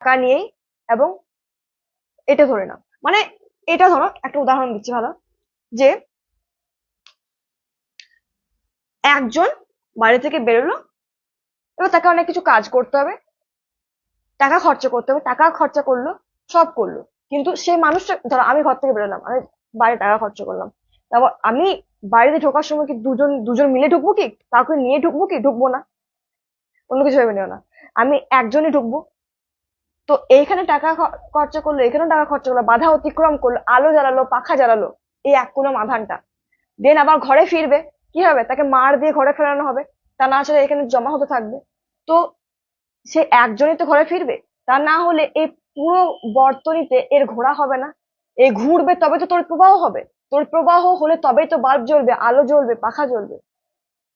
টাকা নিয়েই এবং এটা ধরে নাও। মানে এটা ধরো, একটা উদাহরণ দিচ্ছি ভালো, যে একজন বাড়ি থেকে বেরোলো, এবার তাকে অনেক কিছু কাজ করতে হবে, টাকা খরচা করতে হবে, টাকা খরচা করল, সব করল। কিন্তু সেই মানুষটা, ধরো আমি ঘর থেকে বেরোলাম, আমি বাইরে টাকা খরচা করলাম, তারপর আমি বাড়িতে ঢোকার সময় কি দুজন দুজন মিলে ঢুকবো কি? কাউকে নিয়ে ঢুকবো কি? ঢুকবো না। অন্য কিছু ভেবে নিও না। আমি একজনই ঢুকবো তো এইখানে টাকা খরচা করল এখানেও টাকা খরচা করল, বাধা অতিক্রম করল, আলো জ্বালালো, পাখা জ্বালালো, এই এক কুলম আধানটা। দেন আবার ঘরে ফিরবে, কি হবে? তাকে মার দিয়ে ঘরে ফেরানো হবে, তা না ছাড়া এখানে জমা হতে থাকবে। তো সে একজনই তো ঘরে ফিরবে, তা না হলে এই পুরো বর্তনীতে এর ঘোরা হবে না। এ ঘুরবে তবে তো তোর প্রবাহ হবে। তোর প্রবাহ হলে তবেই তো বাল্ব জ্বলবে, আলো জ্বলবে, পাখা জ্বলবে।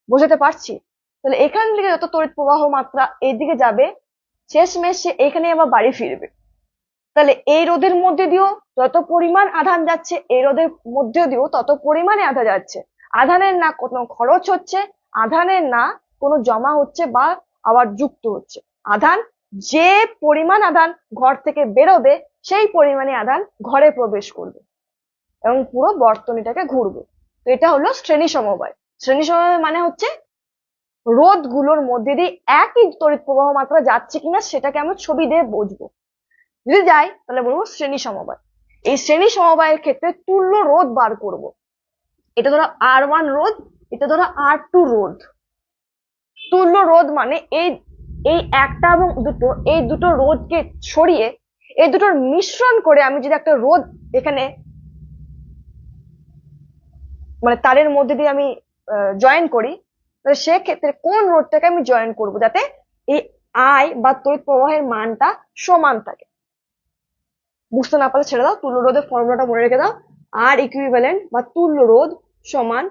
বোঝাতে পারছি? তাহলে এখান থেকে যত তড়িৎ প্রবাহ মাত্রা এইদিকে যাবে শেষমেশ সে এখানে আবার বাড়ি ফিরবে। তাহলে এই রোদের মধ্যে দিয়েও যত পরিমাণ আধান যাচ্ছে, এই রোদের মধ্যে দিয়েও তত পরিমাণে আধা যাচ্ছে। আধানের না কোনো খরচ হচ্ছে, আধানের না কোনো জমা হচ্ছে বা আবার যুক্ত হচ্ছে। আধান যে পরিমাণ আধান ঘর থেকে বেরোবে, সেই পরিমাণে আধান ঘরে প্রবেশ করবে এবং পুরো বর্তনীটাকে ঘুরবে। তো এটা হলো শ্রেণি সমবায়। শ্রেণি সমবায় মানে হচ্ছে রোদগুলোর মধ্যে দিয়ে একই তড়িৎ প্রবাহ মাত্রা যাচ্ছে কিনা সেটাকে আমরা ছবি দিয়ে বুঝব। যদি যাই, তাহলে বলব শ্রেণি সমবায়। এই শ্রেণি সমবায়ের ক্ষেত্রে তুল্য রোধ বার করব। এটা ধরো আর ওয়ান রোধ, এটা ধরো আর টু রোধ। তুল্য রোধ মানে এই এই একটা এবং দুটো, এই দুটো রোধকে ছড়িয়ে এই দুটোর মিশ্রণ করে আমি যদি একটা রোধ এখানে মানে তারের মধ্যে দিয়ে আমি জয়েন করি তাহলে সেক্ষেত্রে কোন রোধটাকে আমি জয়েন করব? যাতে এই আই বা তড়িৎ প্রবাহের মানটা সমান থাকে। বুঝতে না পারলে ছেড়ে দাও, তুল্য রোধের ফর্মুলাটা মনে রেখে দাও। আর ইকুইভ্যালেন্ট বা তুল্য রোধ সমান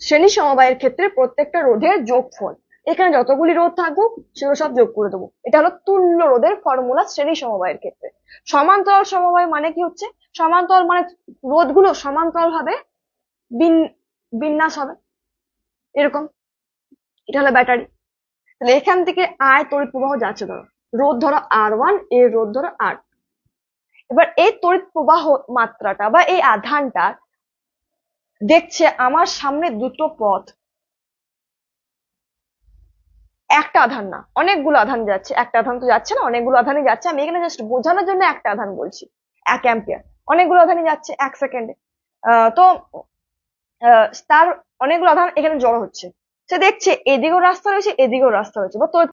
শ্রেণি সমবায়ের ক্ষেত্রে প্রত্যেকটা রোধের যোগফল। এখানে যতগুলি রোধ থাকুক, সেগুলো সব যোগ করে দেবো। এটা হলো তুল্য রোধের ফর্মুলা শ্রেণি সমবায়ের ক্ষেত্রে। সমান্তরাল সমবায় মানে কি হচ্ছে? সমান্তরাল মানে রোধগুলো সমান্তরাল ভাবে বিন- বিন্যাস হবে। এরকম। এটা হলো ব্যাটারি তাহলে এখান থেকে আয় তড়িৎ প্রবাহ যাচ্ছে ধরো। রোধ ধরো আর ওয়ানের রোধ ধরো আর এবার এই তড়িৎ প্রবাহ মাত্রাটা বা এই আধানটা দেখছে আমার সামনে দুটো পথ। একটা আধান না, অনেকগুলো আধান যাচ্ছে। একটা আধান তো যাচ্ছে না, অনেকগুলো আধানই যাচ্ছে। আমি এখানে জাস্ট বোঝানোর জন্য একটা আধান বলছি। এক অ্যাম্পিয়ার অনেকগুলো আধানই যাচ্ছে এক সেকেন্ডে তো তার অনেকগুলো আধান এখানে জড়ো হচ্ছে। সে দেখছে এদিকেও রাস্তা রয়েছে এদিকেও রাস্তা রয়েছে।